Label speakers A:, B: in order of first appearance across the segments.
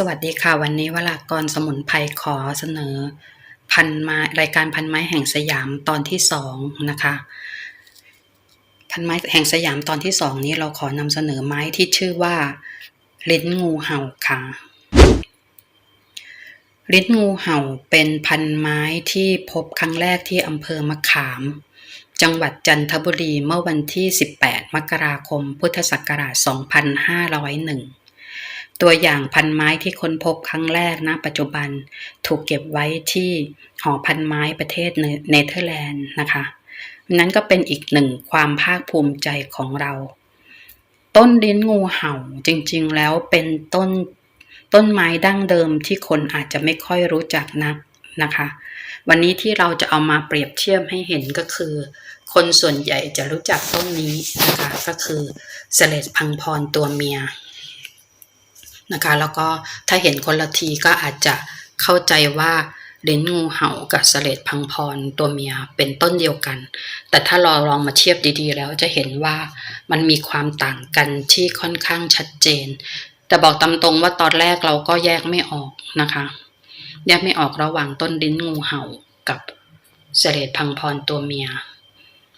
A: สวัสดีค่ะ วันนี้วรากรสมุนไพรขอเสนอ พันไม้รายการพันไม้แห่งสยามตอนที่สองนะคะ พันไม้แห่งสยามตอนที่สองนี้เราขอนำเสนอไม้ที่ชื่อว่าลิ้นงูเห่าค่ะลิ้นงูเห่าเป็นพันไม้ที่พบครั้งแรกที่อำเภอมะขาม จังหวัดจันทบุรีเมื่อวันที่ 18 มกราคม พุทธศักราช 2501 ตัวอย่างพันไม้ที่ค้นพบครั้งแรกณปัจจุบันถูกเก็บไว้ที่หอพันไม้ประเทศเนเธอร์แลนด์นะคะนั้นก็เป็นอีกหนึ่งความภาคภูมิใจของเรา ต้นลิ้นงูเห่าจริงๆแล้วเป็นต้นต้นไม้ดั้งเดิมที่คนอาจจะไม่ค่อยรู้จักนักนะคะ วันนี้ที่เราจะเอามาเปรียบเทียบให้เห็นก็คือ คนส่วนใหญ่จะรู้จักต้นนี้นะคะก็คือเสลดพังพรตัวเมีย นะคะ แล้วก็ถ้าเห็นคนละทีก็อาจจะเข้าใจว่าเลนงูเห่ากับเสลดพังพรตัวเมียเป็นต้นเดียวกัน แต่ถ้าเราลองมาเทียบดีๆ แล้วจะเห็นว่ามันมีความต่างกันที่ค่อนข้างชัดเจน แต่บอกตามตรงว่าตอนแรกเราก็แยกไม่ออกนะคะ แยกไม่ออกระหว่างต้นลิ้นงูเห่ากับเสลดพังพรตัวเมีย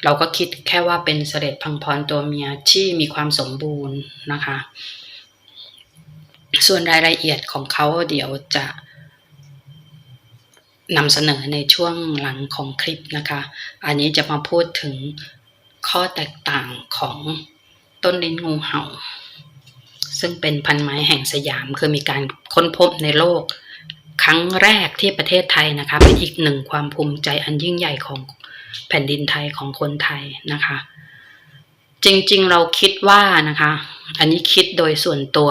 A: เราก็คิดแค่ว่าเป็นเสลดพังพรตัวเมียที่มีความสมบูรณ์นะคะ ส่วนรายละเอียดของเขาเดี๋ยวจะนำเสนอในช่วงหลังของคลิปนะคะ อันนี้จะมาพูดถึงข้อแตกต่างของต้นลิ้นงูเห่า ซึ่งเป็นพันไม้แห่งสยามคือมีการค้นพบในโลก ครั้งแรกที่ประเทศไทยนะคะ เป็นอีกหนึ่งความภูมิใจอันยิ่งใหญ่ของแผ่นดินไทยของคนไทยนะคะ จริงๆเราคิดว่านะคะ อันนี้คิดโดยส่วนตัว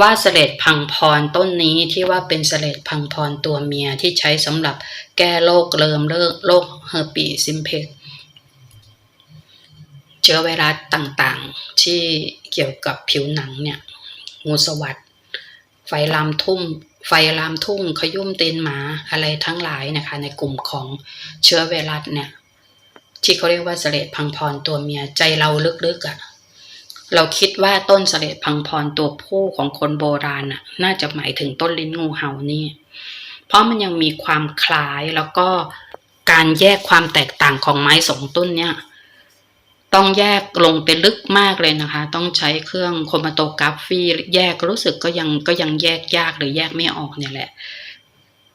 A: ว่าเสลดพังพรต้นนี้ที่ว่าเป็นเสลดพังพรตัวเมียที่ใช้สำหรับแก้โรคเริมเลิกโรคเฮอร์ปีซิมเพสเชื้อไวรัสต่างๆ ที่เกี่ยวกับผิวหนังเนี่ย งูสวัสดไฟลามทุ่งไฟลามทุ่งขยุ่มตีนหมาอะไรทั้งหลายนะคะ ในกลุ่มของเชื้อไวรัสเนี่ย ที่เขาเรียกว่าเสลดพังพรตัวเมียใจเราลึกๆอะ่ะ เราคิดว่าต้นเสลดพังพรตัวผู้ของคนโบราณน่ะน่าจะหมายถึงต้นลิ้นงูเห่านี่ เพราะมันยังมีความคล้ายแล้วก็การแยกความแตกต่างของไม้สองต้นเนี่ยต้องแยกลงไปลึกมากเลยนะคะ ต้องใช้เครื่องโครมาโตกราฟีแยกรู้สึกก็ยังก็ยังแยกยากหรือแยกไม่ออกเนี่ยแหละ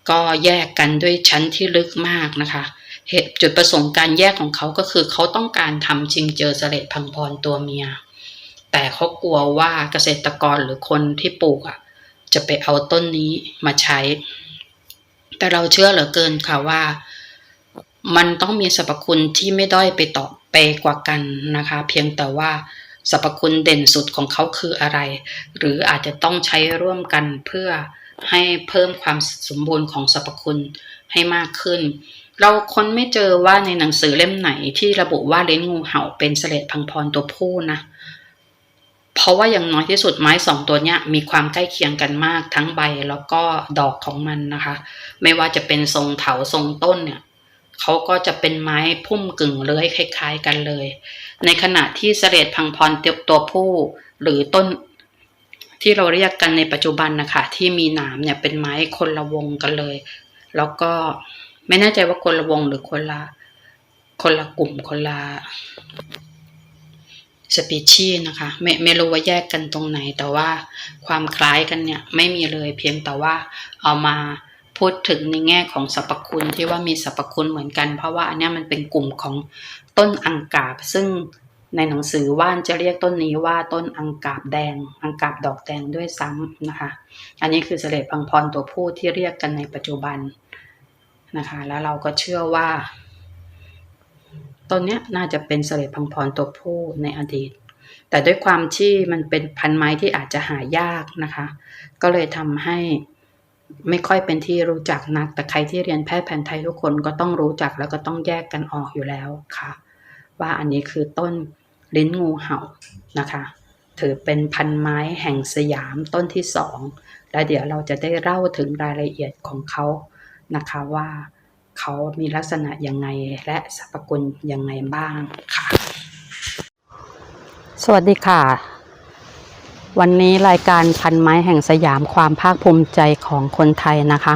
A: ก็แยกกันด้วยชั้นที่ลึกมากนะคะเหตุจุดประสงค์การแยกของเขาก็คือเขาต้องการทำชิงเจอเสลดพังพรตัวเมีย แต่เขากลัวว่าเกษตรกรหรือคนที่ปลูกอะ จะไปเอาต้นนี้มาใช้ แต่เราเชื่อเหลือเกินค่ะว่า มันต้องมีสรรพคุณที่ไม่ด้อยไปต่อไปกว่ากันนะคะ เพียงแต่ว่าสรรพคุณเด่นสุดของเขาคืออะไร หรืออาจจะต้องใช้ร่วมกันเพื่อให้เพิ่มความสมบูรณ์ของสรรพคุณให้มากขึ้น เราค้นไม่เจอว่าในหนังสือเล่มไหนที่ระบุว่าเลนงูเห่าเป็นเสลดพังพรตัวผู้นะ ราะว่าอย่างน้อยที่สุดไม้สองตัวเนี้ยมีความใกล้เคียงกันมากทั้งใบแล้วก็ดอกของมันนะคะ ไม่ว่าจะเป็นทรงเถาทรงต้นเนี่ยเขาก็จะเป็นไม้พุ่มกึ่งเลื้อยคล้าย ๆ กันเลย ในขณะที่เสลดพังพรตัวผู้หรือต้นที่เราเรียกกันในปัจจุบันนะคะที่มีหนามเนี่ยเป็นไม้คนละวงกันเลย แล้วก็ไม่แน่ใจว่าคนละวงหรือคนละคนละกลุ่มคนละ สปีชีส์นะคะไม่ไม่รู้ว่าแยกกันตรงไหน แต่ว่าความคล้ายกันเนี่ยไม่มีเลยเพียงแต่ว่าเอามาพูดถึงในแง่ของสรรพคุณที่ว่ามีสรรพคุณเหมือนกัน เพราะว่าอันนี้มันเป็นกลุ่มของต้นอังกาบ ซึ่งในหนังสือว่านจะเรียกต้นนี้ว่าต้นอังกาบแดง อังกาบดอกแดงด้วยซ้ำนะคะ อันนี้คือเสลดพังพรตัวผู้ที่เรียกกันในปัจจุบันนะคะ แล้วเราก็เชื่อว่า ต้นนี้น่าจะเป็นเสลดพังพรตัวผู้ในอดีต แต่ด้วยความที่มันเป็นพันไม้ที่อาจจะหายากนะคะ ก็เลยทำให้ไม่ค่อยเป็นที่รู้จักนัก แต่ใครที่เรียนแพทย์แผนไทยทุกคนก็ต้องรู้จักแล้วก็ต้องแยกกันออกอยู่แล้วค่ะ ว่าอันนี้คือต้นลิ้นงูเห่านะคะ ถือเป็นพันไม้แห่งสยามต้นที่สองและเดี๋ยวเราจะได้เล่าถึงรายละเอียดของเขานะคะว่า เขามีลักษณะยังไงและสรรพคุณยังไงบ้างค่ะ สวัสดีค่ะ วันนี้รายการพันไม้แห่งสยามความภาคภูมิใจของคนไทยนะคะ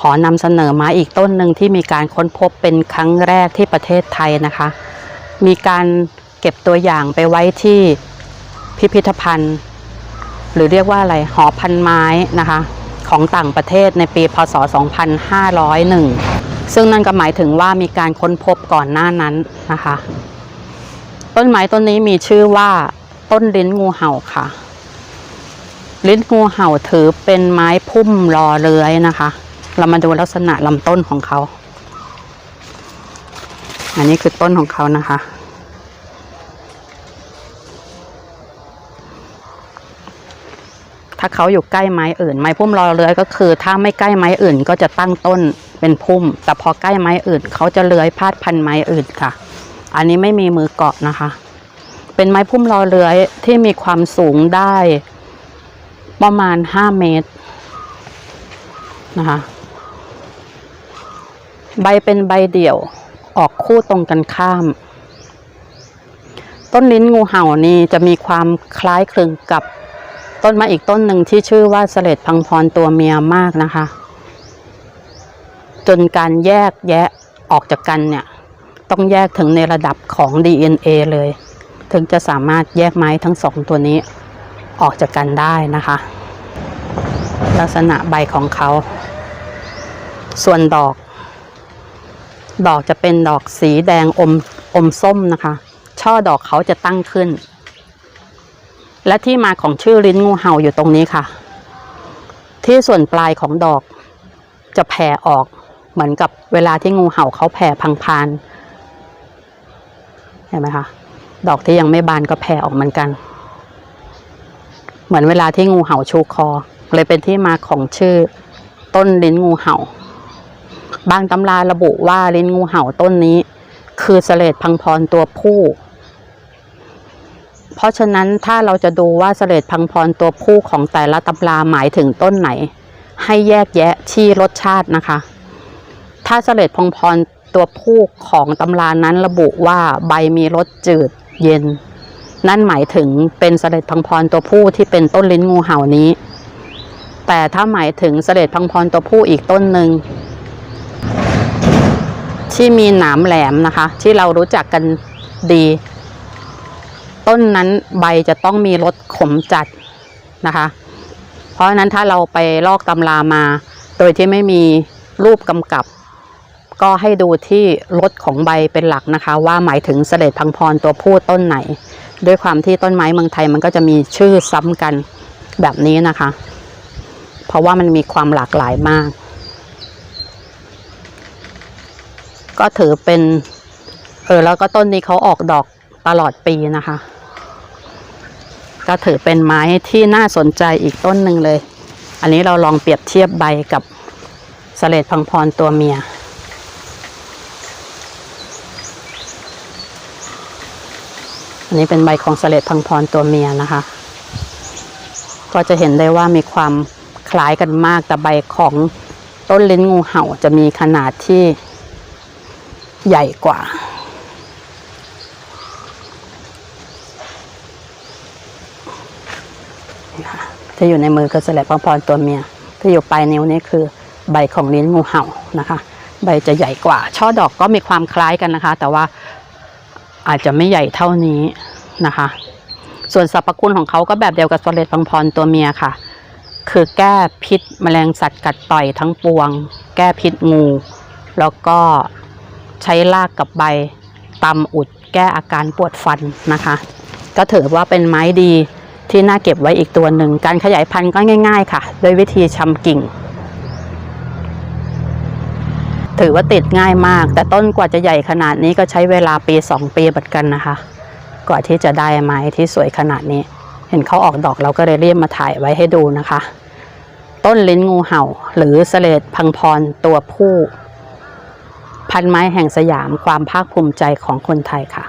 A: ขอนำเสนอม้อีกต้นหนึ่งที่มีการค้นพบเป็นครั้งแรกที่ประเทศไทยนะคะ มีการเก็บตัวอย่างไปไว้ที่พิพิธภัณฑ์ หรือเรียกว่าอะไรหอพันไม้นะคะของต่างประเทศในปี พศ 2501 ซึ่งนั่นก็หมายถึงว่ามีการค้นพบก่อนหน้านั้นนะคะ ต้นไม้ต้นนี้มีชื่อว่าต้นลิ้นงูเห่าค่ะ ลิ้นงูเห่าถือเป็นไม้พุ่มรอเลื้อยนะคะ เรามาดูลักษณะลำต้นของเขา อันนี้คือต้นของเขานะคะ ถ้าเขาอยู่ใกล้ไม้อื่น ไม้พุ่มรอเลื้อยก็คือ ถ้าไม่ใกล้ไม้อื่นก็จะตั้งต้น เป็นพุ่ม แต่พอใกล้ไม้อื่น เขาจะเลื้อยพาดพันไม้อื่นค่ะ อันนี้ไม่มีมือเกาะนะคะ เป็นไม้พุ่มรอเลื้อยที่มีความสูงได้ประมาณ5เมตรนะคะ ใบเป็นใบเดี่ยวออกคู่ตรงกันข้าม ต้นลิ้นงูเห่านี่จะมีความคล้ายคลึงกับต้นไม้อีกต้นหนึ่งที่ชื่อว่าเสลดพังพรตัวเมียมากนะคะ จนการแยกแยะออกจากกันเนี่ย ต้องแยกถึงในระดับของ DNA เลย ถึงจะสามารถแยกไม้ทั้งสองตัวนี้ออกจากกันได้นะคะ ลักษณะใบของเขา ส่วนดอก ดอกจะเป็นดอกสีแดงอมอมส้มนะคะ ช่อดอกเขาจะตั้งขึ้น และที่มาของชื่อลิ้นงูเห่าอยู่ตรงนี้ค่ะ ที่ส่วนปลายของดอกจะแผ่ออก เหมือนกับเวลาที่งูเห่าเขาแผ่พังพานเห็นไหมคะดอกที่ยังไม่บานก็แผ่ออกเหมือนกัน เหมือนเวลาที่งูเห่าชูคอ เลยเป็นที่มาของชื่อ ต้นลิ้นงูเห่า บางตำราระบุว่าลิ้นงูเห่าต้นนี้ คือเสลดพังพรตัวผู้ เพราะฉะนั้นถ้าเราจะดูว่าเสลดพังพรตัวผู้ของแต่ละตำราหมายถึงต้นไหน ให้แยกแยะที่รสชาตินะคะ ถ้าเสลดพังพรตัวผู้ของตำรานั้นระบุว่าใบมีรสจืดเย็น นั่นหมายถึงเป็นเสลดพังพรตัวผู้ที่เป็นต้นลิ้นงูเห่านี้ แต่ถ้าหมายถึงเสลดพังพรตัวผู้อีกต้นหนึ่งที่มีหนามแหลมนะคะ ที่เรารู้จักกันดี ต้นนั้นใบจะต้องมีรสขมจัดนะคะ เพราะนั้นถ้าเราไปลอกตำรามา โดยที่ไม่มีรูปกำกับ ก็ให้ดูที่รสของใบเป็นหลักนะคะ ว่าหมายถึงเสลดพังพรตัวผู้ต้นไหน ด้วยความที่ต้นไม้เมืองไทยมันก็จะมีชื่อซ้ำกันแบบนี้นะคะ เพราะว่ามันมีความหลากหลายมาก ก็ถือเป็น เออแล้วก็ต้นนี้เขาออกดอกตลอดปีนะคะ ก็ถือเป็นไม้ที่น่าสนใจอีกต้นหนึ่งเลย อันนี้เราลองเปรียบเทียบใบกับเสลดพังพรตัวเมีย อันนี้เป็นใบของเสลดพังพรตัวเมียนะคะ ก็จะเห็นได้ว่ามีความคล้ายกันมากแต่ใบของต้นลิ้นงูเห่าจะมีขนาดที่ใหญ่กว่านี่ค่ะที่อยู่ในมือคือเสลดพังพรตัวเมีย ที่อยู่ปลายนิ้วนี่คือใบของลิ้นงูเห่านะคะ ใบจะใหญ่กว่า ช่อดอกก็มีความคล้ายกันนะคะ แต่ว่า อาจจะไม่ใหญ่เท่านี้นะคะ ส่วนสรรพคุณของเขาก็แบบเดียวกับเลดพังพรตัวเมียค่ะ คือแก้พิษแมลงสัตว์กัดต่อยทั้งปวง แก้พิษงู แล้วก็ใช้รากกับใบตำอุดแก้อาการปวดฟันนะคะ ก็ถือว่าเป็นไม้ดีที่น่าเก็บไว้อีกตัวหนึ่ง การขยายพันธุ์ก็ง่าย ๆ ค่ะ โดยวิธีชำกิ่ง ถือว่าติดง่ายมาก แต่ต้นกว่าจะใหญ่ขนาดนี้ก็ใช้เวลาปีสองปีเหมือนกันนะคะ กว่าที่จะได้ไม้ที่สวยขนาดนี้ เห็นเขาออกดอกเราก็เลยเรียบมาถ่ายไว้ให้ดูนะคะ ต้นลิ้นงูเห่า หรือเสลดพังพรตัวผู้ พันไม้แห่งสยามความภาคภูมิใจของคนไทยค่ะ